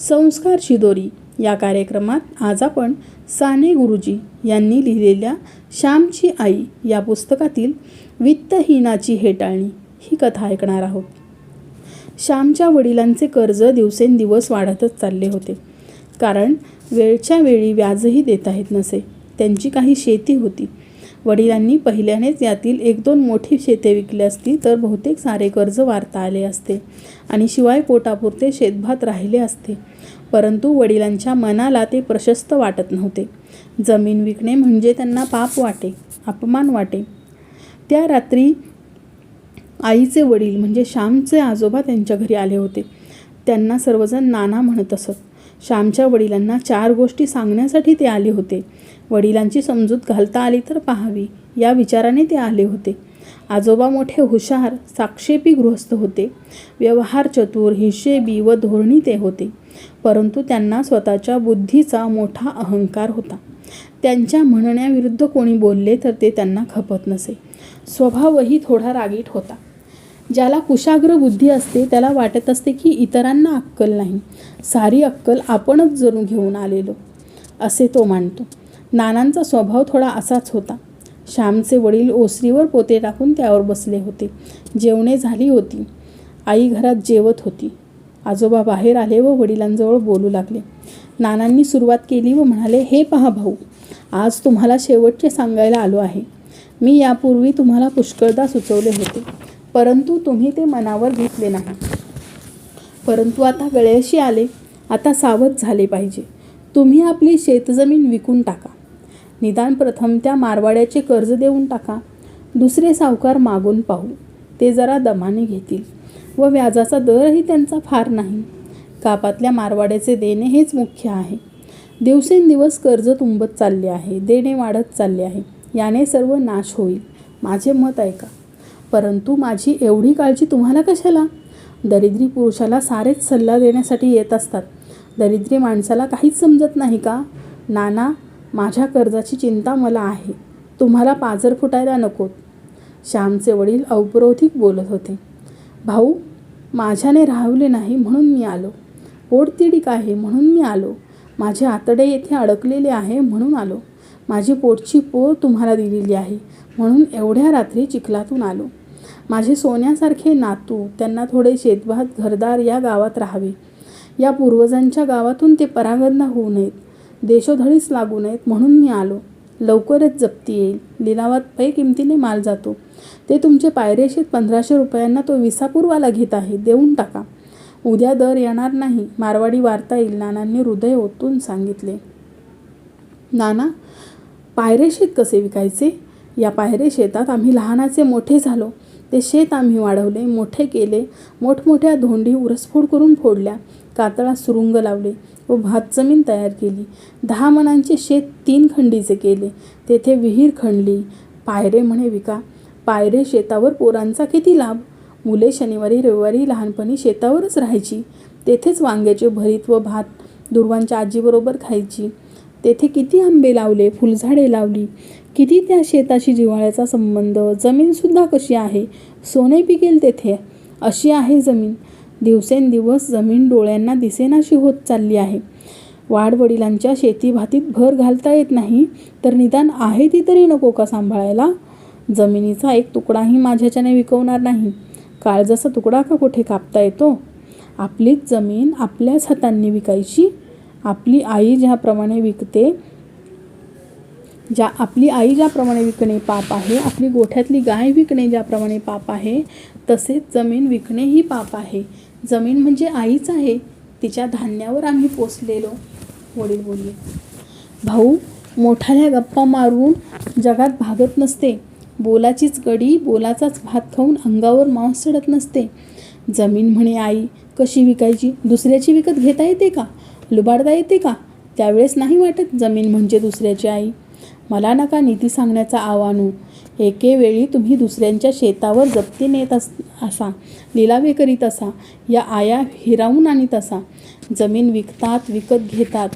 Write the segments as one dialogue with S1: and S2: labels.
S1: संस्कार शिदोरी या कार्यक्रमात आज आपण साने गुरुजी यांनी लिहिलेल्या श्यामची आई या पुस्तकातील वित्तहीनाची हेटाळणी ही कथा ऐकणार आहोत. श्यामच्या वडिलांचे कर्ज दिवसेंदिवस वाढतच चालले होते. कारण वेळच्या वेळी व्याजही देत आहेत नसे. त्यांची काही शेती होती. वडिलांनी पहिल्यानेच यातील एक दोन मोठी शेते विकली असती तर बहुतेक सारे कर्ज वारता आले असते आणि शिवाय पोटापुरते शेतभात राहिले असते. परंतु वडिलांच्या मनाला ते प्रशस्त वाटत नव्हते. जमीन विकणे म्हणजे त्यांना पाप वाटे अपमान वाटे. त्या रात्री आईचे वडील म्हणजे श्यामचे आजोबा त्यांच्या घरी आले होते. त्यांना सर्वजण नाना म्हणत असत. श्यामच्या वडिलांना चार गोष्टी सांगण्यासाठी ते आले होते. वडिलांची समजूत घालता आली तर पाहावी या विचाराने ते आले होते. आजोबा मोठे हुशार साक्षेपी गृहस्थ होते. व्यवहार चतुर हिशेबी व धोरणी ते होते. परंतु त्यांना स्वतःच्या बुद्धीचा मोठा अहंकार होता. त्यांच्या म्हणण्याविरुद्ध कोणी बोलले तर ते त्यांना खपत नसे. स्वभावही थोडा रागीट होता. ज्याला कुशाग्र बुद्धी असते त्याला वाटत असते की इतरांना अक्कल नाही. सारी अक्कल आपणच जणू घेऊन आलेलो असे तो मानतो. नानांचा स्वभाव थोडा असाच होता. श्यामचे वडील ओसरीवर पोते टाकून त्यावर बसले होते. जेवणे झाली होती. आई घरात जेवत होती. आजोबा बाहेर आले व वडिलांजवळ बोलू लागले. नानांनी सुरुवात केली व म्हणाले हे पहा भाऊ आज तुम्हाला शेवटचे सांगायला आलो आहे. मी यापूर्वी तुम्हाला पुष्कळदा सुचवले होते परंतु तुम्ही ते मनावर घेतले नाही. परंतु आता वेळेशी आले. आता सावध झाले पाहिजे. तुम्ही आपली शेतजमीन विकून टाका. निदान प्रथम त्या मारवाड्याचे कर्ज देऊन टाका. दुसरे सावकार मागून पाहू. ते जरा दमाने घेतील. व व्याजाचा दरही त्यांचा फार नाही. कापातल्या मारवाड्याचे देणे हेच मुख्य आहे. दिवसेंदिवस कर्ज तुंबत चालले आहे. देणे वाढत चालले आहे. याने सर्व नाश होईल. माझे मत ऐका. परंतु माझी एवढी काळजी तुम्हाला कशाला? दरिद्री पुरुषाला सारेच सल्ला देण्यासाठी येत असतात. दरिद्री माणसाला काहीच समजत नाही का? नाना माझ्या कर्जाची चिंता मला आहे. तुम्हाला पाजर फुटायला नकोत. श्यामचे वडील औपरोधिक बोलत होते. भाऊ माझ्याने राहवले नाही म्हणून मी आलो. पोटतिडीक आहे म्हणून मी आलो. माझे आतडे येथे अडकलेले आहे म्हणून आलो. माझी पोटची पोर तुम्हाला दिलेली आहे म्हणून एवढ्या रात्री चिखलातून आलो. माझे सोन्यासारखे नातू त्यांना थोडे शेतभात घरदार या गावात राहावे. या पूर्वजांच्या गावातून ते परागंदा होऊ नयेत. देशोधडीस लागू नयेत म्हणून मी आलो. लवकरच जप्ती येईल. लिलावात पै किमतीने माल जातो. ते तुमचे पायरेशीत पंधराशे रुपयांना तो विसापूरवाला घेत आहे. देऊन टाका. उद्या दर येणार नाही. मारवाडी वार्ता येईल. नानांनी हृदय ओतून सांगितले. नाना पायरे शेत कसे विकायचे? या पायरे शेतात आम्ही लहानाचे मोठे झालो. ते शेत आम्ही वाढवले मोठे केले मोठमोठ्या धोंडी उरसफोड करून फोडल्या. कातळा सुरुंग लावले. व भात जमीन तयार केली. दहा मनांचे शेत तीन खंडीचे केले. तेथे विहीर खणली. पायरे म्हणे विका. पायरे शेतावर पोरांचा किती लाभ? मुले शनिवारी रविवारी लहानपणी शेतावरच राहायची. तेथेच वांग्याचे भरीत व भात दुर्वांच्या आजीबरोबर खायची. तेथे किती आंबे लावले फुलझाडे लावली. किती त्या शेताशी जिव्हाळ्याचा संबंध? जमीनसुद्धा कशी आहे? सोने पिकेल तेथे? अशी आहे जमीन. दिवसेंदिवस जमीन डोळ्यांना दिसेनाशी होत चालली आहे. वाडवडिलांच्या शेतीभातीत भर घालता येत नाही तर निदान आहे ती तरी नको का सांभाळायला? जमिनीचा एक तुकडाही माझ्याच्याने विकवणार नाही. काळजाचा तुकडा का कुठे कापता येतो? आपलीच जमीन आपल्याच हातांनी विकायची? आपली आई ज्याप्रमाणे विकते ज्या आपली आई ज्याप्रमाणे विकणे पाप आहे आपली गोठ्यातली गाय विकणे ज्याप्रमाणे पाप आहे तसेच जमीन विकणेही पाप आहे. जमीन म्हणजे आईच आहे तिच्या धान्यावर आम्ही पोचलेलो वडील बोलले भाऊ मोठाल्या गप्पा मारून जगात भागत नसते. बोलाचीच गडी बोलाचाच भात खाऊन अंगावर मांस चढत नसते. जमीन म्हणे आई कशी विकायची? दुसऱ्याची विकत घेता येते का? लुबाडता येते का? त्यावेळेस नाही वाटत जमीन म्हणजे दुसऱ्याची आई. मला नका नीती सांगण्याचा आव्हानू एके वेळी तुम्ही दुसऱ्यांच्या शेतावर जप्ती नेत अस असा लिलावे करीत असा या आया हिरावून आणीत असा. जमीन विकतात विकत घेतात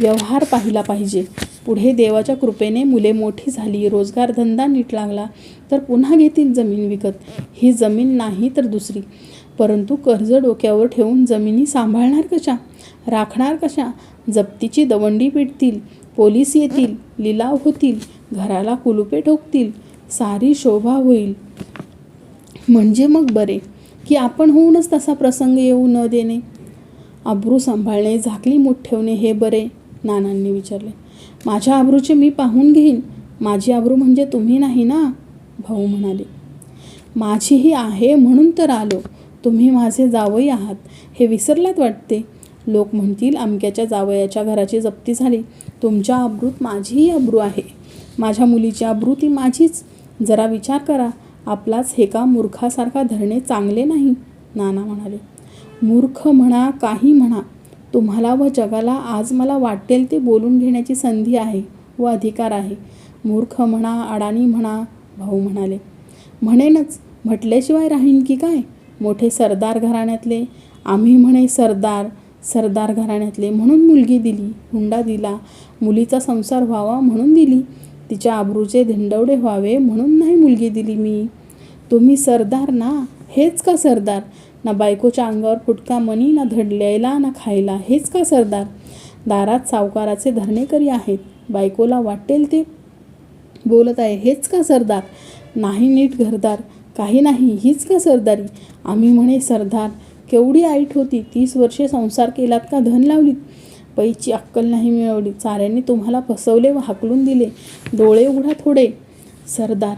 S1: व्यवहार पाहिला पाहिजे. पुढे देवाच्या कृपेने मुले मोठी झाली रोजगार धंदा नीट लागला तर पुन्हा घेतील जमीन विकत. ही जमीन नाही तर दुसरी. परंतु कर्ज डोक्यावर ठेवून जमिनी सांभाळणार कशा? राखणार कशा? जप्तीची दवंडी पिटतील. पोलीस येतील लिलाव होतील घराला कुलुपे ठोकतील सारी शोभा होईल. म्हणजे मग बरे की आपण होऊनच तसा प्रसंग येऊ न देणे? अब्रू सांभाळणे झाकली मूठ ठेवणे हे बरे नानांनी विचारले. माझ्या आब्रूचे मी पाहून घेईन. माझी आब्रू म्हणजे तुम्ही नाही ना? भाऊ म्हणाले. माझीही आहे म्हणून तर आलो. तुम्ही माझे जावई आहात. हे विसरलात वाटते? लोक म्हणतील अमक्याच्या जावयाच्या घराची जप्ती झाली. तुमच्या अब्रूत माझीही अब्रू आहे. माझ्या मुलीची अब्रू ती माझीच. जरा विचार करा आपलाच हेका मूर्खासारखा धरणे चांगले नाही? नाना म्हणाले. मूर्ख म्हणा काही म्हणा तुम्हाला व जगाला आज मला वाटेल ते बोलून घेण्याची संधी आहे व अधिकार आहे. मूर्ख म्हणा अडाणी म्हणा भाऊ म्हणाले. म्हणेनच म्हटल्याशिवाय राहीन की काय? मोठे सरदार घराण्यातले आम्ही म्हणे सरदार सरदार घराण्यातले म्हणून मुलगी दिली हुंडा दिला मुलीचा संसार व्हावा म्हणून दिली तिच्या आबरूचे धिंडवडे व्हावे म्हणून नाही मुलगी दिली मी. तुम्ही सरदार ना हेच का सरदार? ना बायकोच्या अंगावर फुटका मनी ना धडल्यायला ना खायला हेच का सरदार? दारात सावकाराचे धरणेकरी आहेत बायकोला वाटेल ते. बोलत आहे हेच का सरदार? नाही नीट घरदार काही नाही हीच का सरदारी? आम्ही म्हणे सरदार केवढी आईट होती? तीस वर्षे संसार केलात का? धन लावलीत? पैची अक्कल नाही मिळवली. चाऱ्यांनी तुम्हाला फसवले व हाकलून दिले. डोळे उघडा थोडे. सरदार.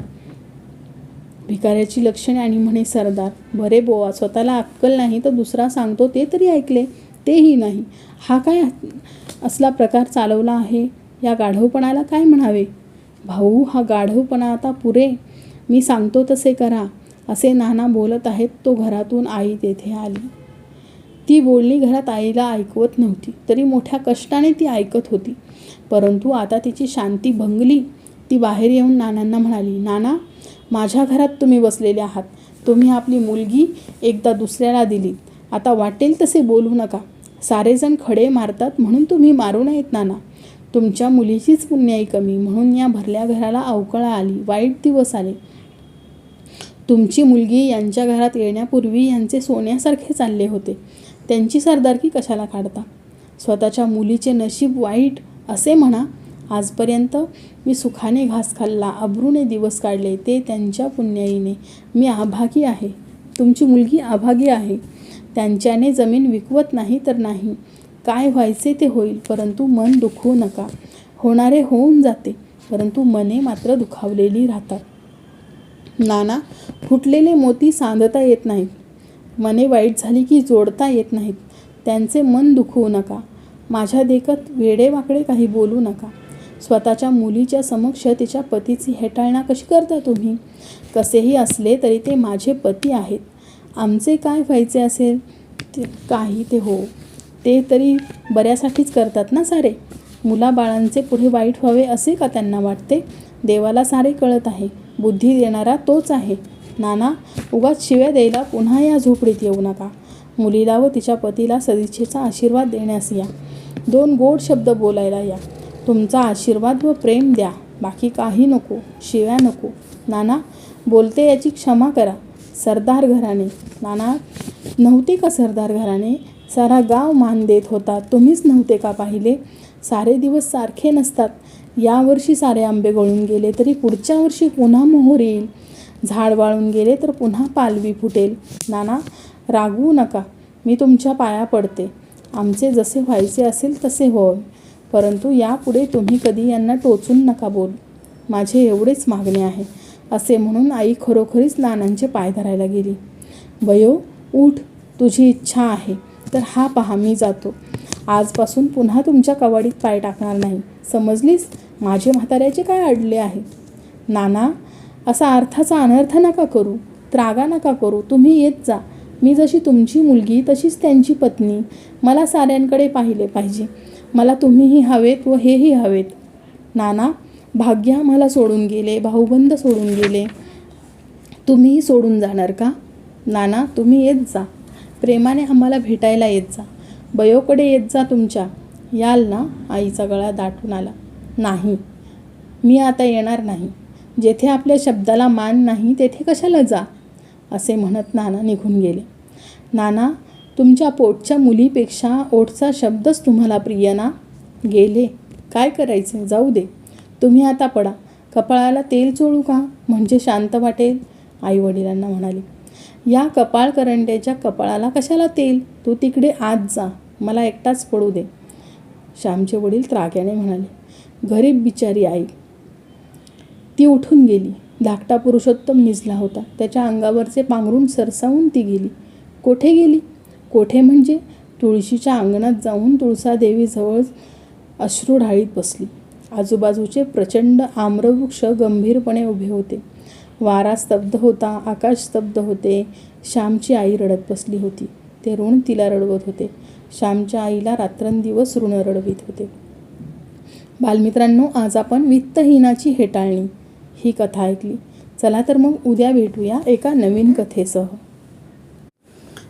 S1: भिकाऱ्याची लक्षणे आणि म्हणे सरदार. बरे बोवा. स्वतःला अक्कल नाही तर दुसरा सांगतो ते तरी ऐकले. तेही नाही. हा काय असला प्रकार चालवला आहे? या गाढवपणाला काय म्हणावे? भाऊ हा गाढवपणा आता पुरे. मी सांगतो तसे करा. असे नाना बोलत आहेत तो घरातून आई तेथे आली. ती बोलणी घरात आईला ऐकवत नव्हती तरी मोठ्या कष्टाने ती ऐकत होती. परंतु आता तिची शांती भंगली. ती बाहेर येऊन नानांना म्हणाली नाना माझ्या घरात तुम्ही बसलेले आहात. तुम्ही आपली मुलगी एकदा दुसऱ्याला दिली. आता वाटेल तसे बोलू नका. सारेजण खडे मारतात म्हणून तुम्ही मारू नयेत नाना. तुमच्या मुलीचीच पुण्याई कमी. म्हणून या भरल्या घराला अवकळा आली. वाईट दिवस आले. तुमची मुलगी यांच्या घरात येण्यापूर्वी यांचे सोन्यासारखे चालले होते. त्यांची सरदारकी कशाला काढता? स्वतःच्या मुलीचे नशीब वाईट असे म्हणा आजपर्यंत मी सुखाने घास खाल्ला अब्रूने दिवस काढले ते त्यांच्या पुण्याईने. मी आभागी आहे. तुमची मुलगी आभागी आहे. त्यांच्याने जमीन विकवत नाही तर नाही. काय व्हायचे ते होईल परंतु मन दुखवू नका. होणारे होऊन जाते परंतु मने मात्र दुखावलेली राहतात. नाना फुटलेले मोती सांधता येत नाहीत. मने वाईट झाली की जोडता येत नाहीत. त्यांचे मन दुखवू नका. माझ्या देखत वेडेवाकडे काही बोलू नका. स्वतःच्या मुलीच्या समक्ष तिच्या पतीची हेटाळणा कशी करता तुम्ही? कसेही असले तरी ते माझे पती आहेत. आमचे काय व्हायचे असेल? ते काही ते हो. ते तरी बऱ्यासाठीच करतात ना सारे? मुलाबाळांचे पुढे वाईट व्हावे असे का त्यांना वाटते? देवाला सारे कळत आहे. बुद्धी देणारा तोच आहे. नाना उगाच शिव्या द्यायला पुन्हा या झोपडीत येऊ नका. मुलीला व तिच्या पतीला सदिच्छेचा आशीर्वाद देण्यास या. दोन गोड शब्द बोलायला या. तुमचा आशीर्वाद व प्रेम द्या. बाकी काही नको शिव्या नको. नाना बोलते याची क्षमा करा. सरदार घराणे. नाना नव्हते का सरदार घराणे? सारा गाव मान देत होता. तुम्हीच नव्हते का पाहिले? सारे दिवस सारखे नसतात. यावर्षी सारे आंबे गळून गेले तरी पुढच्या वर्षी पुन्हा मोहर येईल. झाड वाळून गेले तर पुन्हा पालवी फुटेल. नाना रागवू नका. मी तुमच्या पाया पडते. आमचे जसे व्हायचे असेल तसे होय. परंतु यापुढे तुम्ही कधी यांना टोचून नका बोल. माझे एवढेच मागणे आहे असे म्हणून आई खरोखरीच नानांचे पाय धरायला गेली. वयो उठ. तुझी इच्छा आहे तर हा पहा मी जातो. आजपासून पुन्हा तुमच्या कवाडीत पाय टाकणार नाही. समजलीस? माझे म्हाताऱ्याचे काय अडले आहे? नाना असा अर्थाचा अनर्थ नका करू. त्रागा नका करू. तुम्ही येत जा. मी जशी तुमची मुलगी तशीच त्यांची पत्नी. मला साऱ्यांकडे पाहिले पाहिजे. मला तुम्हीही हवेत व हेही हवेत. नाना भाग्य आम्हाला सोडून गेले. भाऊबंद सोडून गेले. तुम्हीही सोडून जाणार का? नाना तुम्ही येत जा. प्रेमाने आम्हाला भेटायला येत जा. बयोकडे येत जा तुमच्या. याल ना आईचा गळा दाटून आला. नाही मी आता येणार नाही. जेथे आपल्या शब्दाला मान नाही तेथे कशाला जा? असे म्हणत नाना निघून गेले. नाना तुमच्या पोटच्या मुलीपेक्षा ओठचा शब्दच तुम्हाला प्रिय ना? गेले. काय करायचे? जाऊ दे. तुम्ही आता पडा. कपाळाला तेल चोळू का? म्हणजे शांत वाटेल? आई वडिलांना म्हणाली. या कपाळ करंड्याच्या कपाळाला कशाला तेल? तू तिकडे आत जा. मला एकटाच पडू दे. श्यामचे वडील त्राग्याने म्हणाले गरीब बिचारी आई. ती उठून गेली. धाकटा पुरुषोत्तम निजला होता. त्याच्या अंगावरचे पांघरून सरसावून ती गेली. कोठे गेली? कोठे म्हणजे? तुळशीच्या अंगणात जाऊन तुळसादेवीजवळ अश्रू ढाळीत बसली. आजूबाजूचे प्रचंड आम्रवृक्ष गंभीरपणे उभे होते. वारा स्तब्ध होता आकाश स्तब्ध होते. श्यामची आई रडत बसली होती. ते ऋण तिला रडवत होते. श्यामच्या आईला रात्रंदिवस ऋण रडवीत होते. बालमित्रांनो आज आपण वित्तहीनाची हेटाळणी ही कथा ऐकली. चला तर मग उद्या भेटूया एका नवीन कथेसह.